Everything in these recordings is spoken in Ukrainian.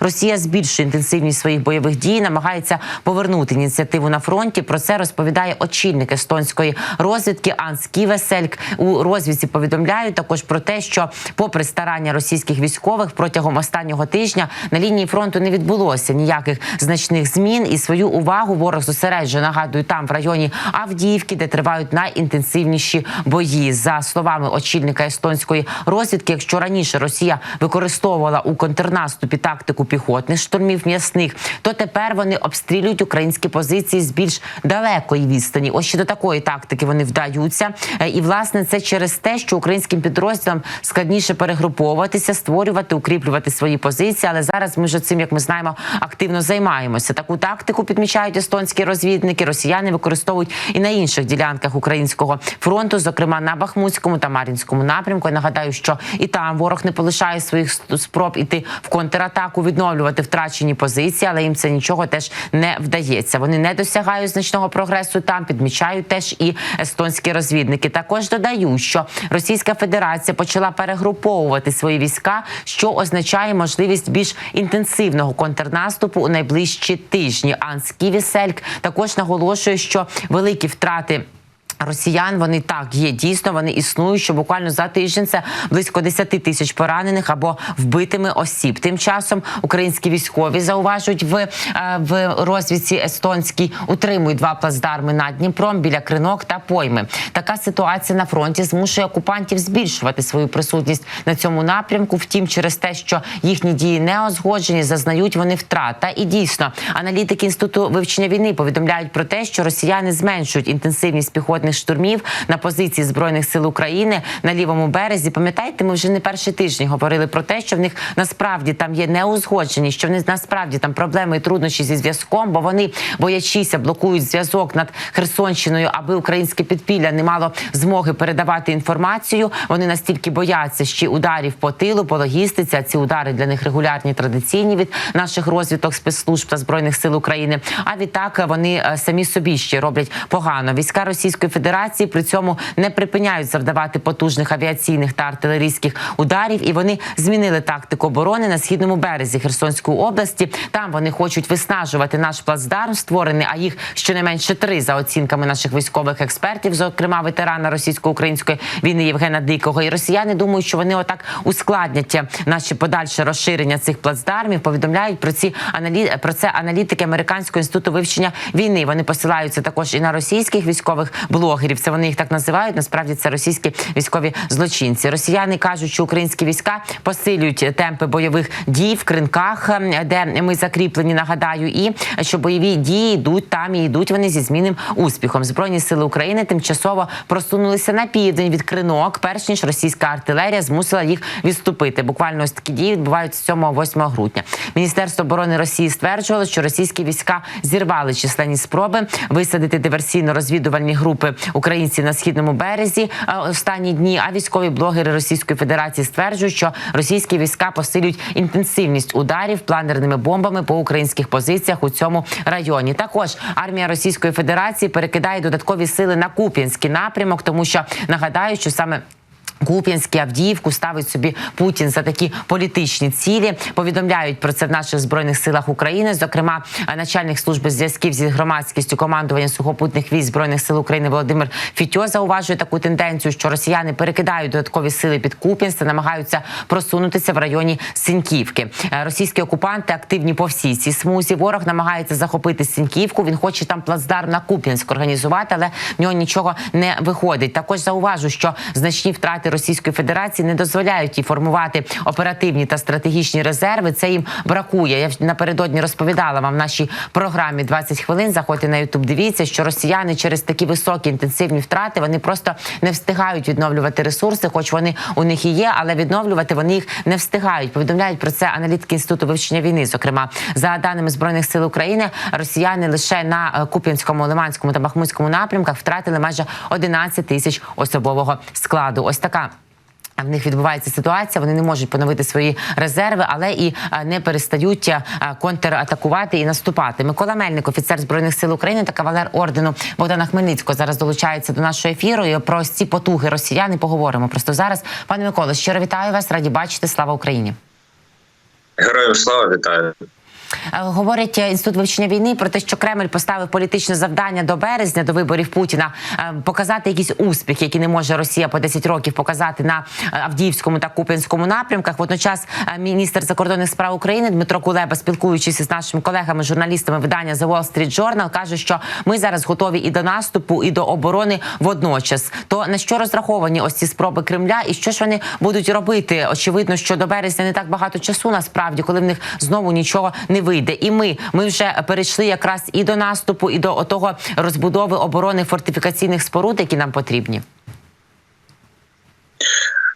Росія збільшує інтенсивність своїх бойових дій, намагається повернути ініціативу на фронті. Про це розповідає очільник естонської розвідки Анс Ківесельк. У розвідці повідомляють також про те, що, попри старання російських військових, протягом останнього тижня на лінії фронту не відбулося ніяких значних змін. І свою увагу ворог зосереджує, нагадую, там в районі Авдіївки, де тривають найінтенсивніші бої. За словами очільника естонської розвідки, якщо раніше Росія використовувала у контрнаступі тактику піхотних штурмів м'ясних, то тепер вони обстрілюють українські позиції з більш далекої відстані. Ось ще до такої тактики вони вдаються. Е, І власне це через те, що українським підрозділам складніше перегруповуватися, створювати, укріплювати свої позиції. Але зараз ми вже цим, як ми знаємо, активно займаємося. Таку тактику підмічають естонські розвідники. Росіяни використовують і на інших ділянках українського фронту, зокрема на Бахмутському та Мар'їнському напрямку. Я нагадаю, що і там ворог не полишає своїх спроб іти в контратаку, відновлювати втрачені позиції, але їм це нічого теж не вдається. Вони не досягають значного прогресу. Там підмічають теж і естонські розвідники. Також додають, що Російська Федерація почала перегруповувати свої війська, що означає можливість більш інтенсивного контрнаступу у найближчі тижні. Анс Ківісельк також наголошує, що великі втрати. Росіян вони так є дійсно. Вони існують. Що буквально за тиждень це близько 10 тисяч поранених або вбитими осіб. Тим часом українські військові зауважують в, е, в розвідці естонській утримують два плацдарми над Дніпром біля кринок та пойми. Така ситуація на фронті змушує окупантів збільшувати свою присутність на цьому напрямку. Втім, через те, що їхні дії не озгоджені, зазнають вони втрат. Та і дійсно аналітики інституту вивчення війни повідомляють про те, що росіяни зменшують інтенсивність піхотних штурмів на позиції збройних сил України на лівому березі. Пам'ятаєте, ми вже не перший тиждень говорили про те, що в них насправді там є неузгодженість, що в них насправді там проблеми і труднощі зі зв'язком, бо вони боячися блокують зв'язок над Херсонщиною, аби українське підпілля не мало змоги передавати інформацію. Вони настільки бояться ще ударів по тилу, по логістиці. А ці удари для них регулярні традиційні від наших розвиток спецслужб та збройних сил України. А відтак вони е, самі собі ще роблять погано. Війська Російської Федерації при цьому не припиняють завдавати потужних авіаційних та артилерійських ударів, і вони змінили тактику оборони на східному березі Херсонської області. Там вони хочуть виснажувати наш плацдарм, створений, а їх щонайменше три за оцінками наших військових експертів, зокрема ветерана російсько-української війни Євгена Дикого. І росіяни думають, що вони отак ускладнять наші подальше розширення цих плацдармів. Повідомляють про ці аналі... про це аналітики американського інституту вивчення війни. Вони посилаються також і на російських військових блогерів. Це вони їх так називають. Насправді це російські військові злочинці. Росіяни кажуть, що українські війська посилюють темпи бойових дій в кринках, ем, де ми закріплені. Нагадаю, і що бойові дії йдуть там і йдуть вони зі змінним успіхом. Збройні сили України тимчасово просунулися на південь від кринок, перш ніж російська артилерія змусила їх відступити. Буквально ось такі дії відбуваються 7-8 грудня. Міністерство оборони Росії стверджувало, що російські війська зірвали численні спроби висадити диверсійно-розвідувальні групи українців на східному березі е, останні дні. А військові блогери Російської Федерації стверджують, що російські війська посилюють інтенсивність ударів планерними бомбами по українських позиціях у цьому районі. Також армія Російської Федерації перекидає додаткові сили на Куп'янський напрямок, тому що нагадаю, що саме Куп'янський Авдіївку ставить собі Путін за такі політичні цілі. Повідомляють про це в наших збройних силах України. Зокрема, начальник служби зв'язків зі громадськістю командування сухопутних військ збройних сил України Володимир Фітьо зауважує таку тенденцію, що росіяни перекидають додаткові сили під Куп'янськ та намагаються просунутися в районі Синьківки. Е, Російські окупанти активні по всій цій смузі. Ворог намагається захопити Синьківку. Він хоче там плацдарм на Куп'янськ організувати, але в нього нічого не виходить. Також зауважу, що значні втрати Російської Федерації не дозволяють їй формувати оперативні та стратегічні резерви. Це їм бракує. Я напередодні розповідала вам в нашій програмі 20 хвилин. Заходьте на Ютуб. Дивіться, що росіяни через такі високі інтенсивні втрати вони просто не встигають відновлювати ресурси, хоч вони у них і є, але відновлювати вони їх не встигають. Повідомляють про це аналітики інституту вивчення війни. Зокрема, за даними збройних сил України, росіяни лише на е, Куп'янському, Лиманському та Бахмутському напрямках втратили майже 11 тисяч особового складу. Ось така В них відбувається ситуація, вони не можуть поновити свої резерви, але і не перестають контратакувати і наступати. Микола Мельник, офіцер збройних сил України та кавалер ордену Богдана Хмельницького, зараз долучається до нашого ефіру. І про ці потуги росіян і поговоримо. Просто зараз, пане Миколо, щиро вітаю вас, раді бачити. Слава Україні. Героям слава вітаю. Е, Говорить е, інститут вивчення війни про те, що Кремль поставив політичне завдання до березня, до виборів Путіна, е, показати якісь успіхи, які не може Росія по 10 років показати на Авдіївському та Куп'янському напрямках. Водночас міністр закордонних справ України Дмитро Кулеба, спілкуючись із нашими колегами, журналістами видання The Wall Street Journal, каже, що ми зараз готові і до наступу, і до оборони водночас. То на що розраховані ось ці спроби Кремля, і що ж вони будуть робити? Очевидно, що до березня не так багато часу насправді, коли в них знову нічого не вийде. І ми, ми вже перейшли якраз і до наступу, і до того розбудови оборони фортифікаційних споруд, які нам потрібні.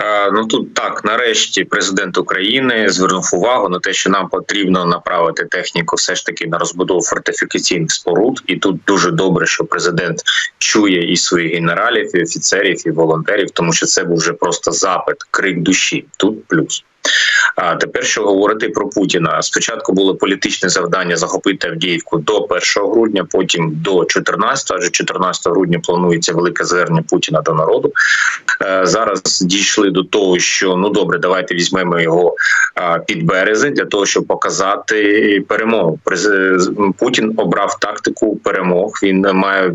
Е, Ну тут так, нарешті, президент України звернув увагу на те, що нам потрібно направити техніку все ж таки на розбудову фортифікаційних споруд. І тут дуже добре, що президент чує і своїх генералів, і офіцерів, і волонтерів, тому що це був вже просто запит, крик душі. Тут плюс. А тепер що говорити про Путіна? Спочатку було політичне завдання захопити Авдіївку до 1 грудня, потім до 14, адже 14 грудня планується велике звернення Путіна до народу. Е, Зараз дійшли до того, що ну добре, давайте візьмемо його під березень для того, щоб показати перемогу. Путін обрав тактику перемог. Він має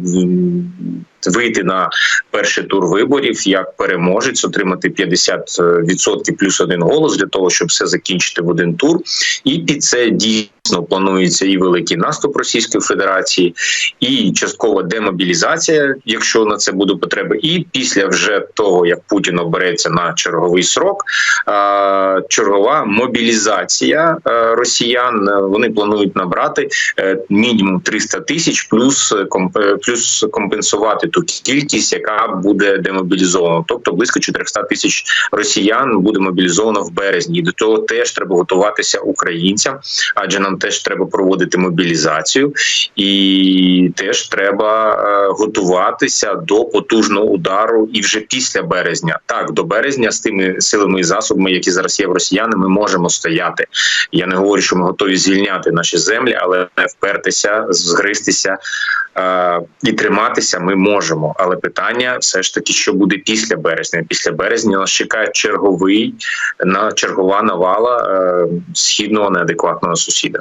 вийти на перший тур виборів як переможець, отримати 50% плюс один голос для того, щоб все закінчити в один тур. І під це дійсно планується і великий наступ Російської Федерації, і часткова демобілізація, якщо на це буде потреба. І після вже того, як Путін обереться на черговий срок, чергова мобілізація росіян. Вони планують набрати е, мінімум 300 тисяч, плюс е, е, плюс компенсувати ту кількість, яка буде демобілізована. Тобто близько 400 тисяч росіян буде мобілізовано в березні. І до того теж треба готуватися українцям, адже нам теж треба проводити мобілізацію, і теж треба е, готуватися до потужного удару і вже після березня. Так, до березня з тими силами і засобами, які зараз є в росіяни, ми можемо стояти. Я не говорю, що ми готові звільняти наші землі, але впертися, згристися е, і триматися ми можемо. Але питання все ж таки, що буде після березня. Після березня нас чекає черговий на чергова навала е, східного неадекватного сусіда.